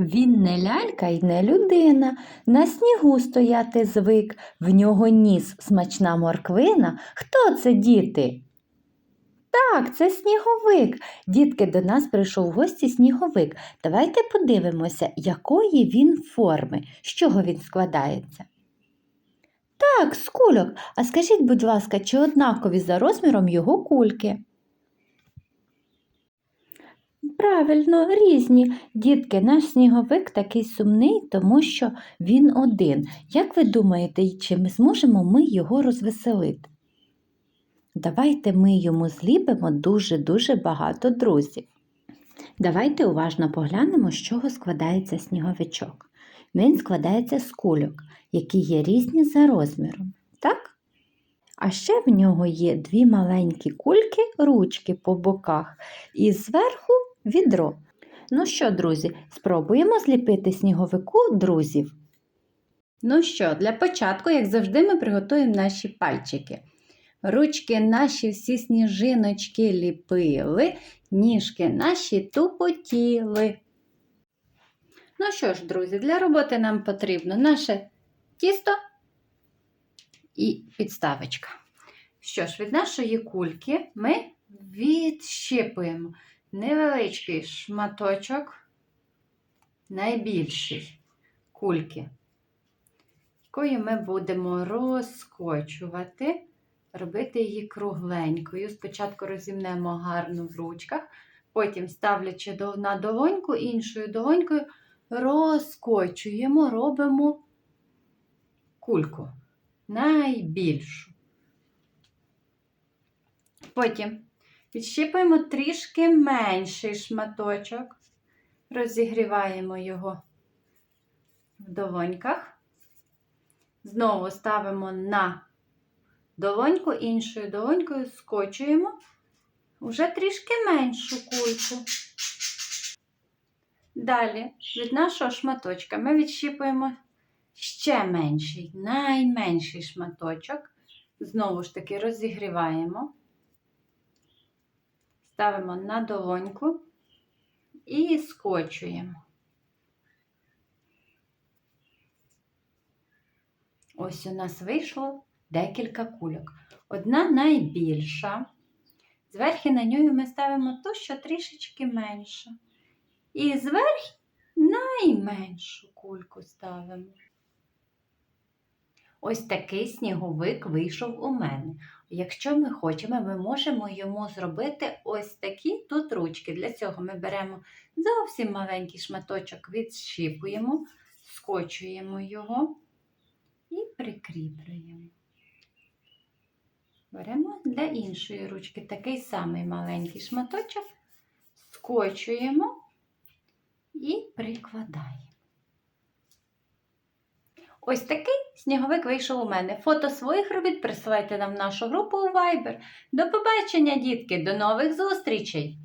Він не лялька й не людина, на снігу стояти звик, в нього ніс смачна морквина. Хто це, діти? Так, це сніговик. Дітки, до нас прийшов в гості сніговик. Давайте подивимося, якої він форми, з чого він складається. Так, з кульок. А скажіть, будь ласка, чи однакові за розміром його кульки? Правильно, різні. Дітки, наш сніговик такий сумний, тому що він один. Як ви думаєте, чи ми зможемо ми його розвеселити? Давайте ми йому зліпимо дуже-дуже багато друзів. Давайте уважно поглянемо, з чого складається сніговичок. Він складається з кульок, які є різні за розміром. Так? А ще в нього є дві маленькі кульки, ручки по боках, і зверху відро. Ну що, друзі, спробуємо зліпити сніговику друзів. Ну що, для початку, як завжди, ми приготуємо наші пальчики. Ручки наші всі сніжиночки ліпили, ніжки наші тупотіли. Ну що ж, друзі, для роботи нам потрібно наше тісто і підставочка. Що ж, від нашої кульки ми відщипуємо невеличкий шматочок, найбільший кульки, якою ми будемо розкочувати, робити її кругленькою. Спочатку розімнемо гарно в ручках, потім, ставлячи на долоньку, іншою долонькою, розкочуємо, робимо кульку найбільшу. Потім відщипуємо трішки менший шматочок, розігріваємо його в долоньках. Знову ставимо на долоньку, іншою долонькою скочуємо вже трішки меншу кульку. Далі від нашого шматочка ми відщипуємо ще менший, найменший шматочок. Знову ж таки розігріваємо, ставимо на долоньку і скочуємо. Ось у нас вийшло декілька кульок. Одна найбільша. Зверху на нього ми ставимо ту, що трішечки менша. І зверху найменшу кульку ставимо. Ось такий сніговик вийшов у мене. Якщо ми хочемо, ми можемо йому зробити ось такі тут ручки. Для цього ми беремо зовсім маленький шматочок, відщіпуємо, скочуємо його і прикріплюємо. Беремо для іншої ручки такий самий маленький шматочок, скочуємо і прикладаємо. Ось такий сніговик вийшов у мене. Фото своїх робіт присилайте нам в нашу групу у Viber. До побачення, дітки, до нових зустрічей!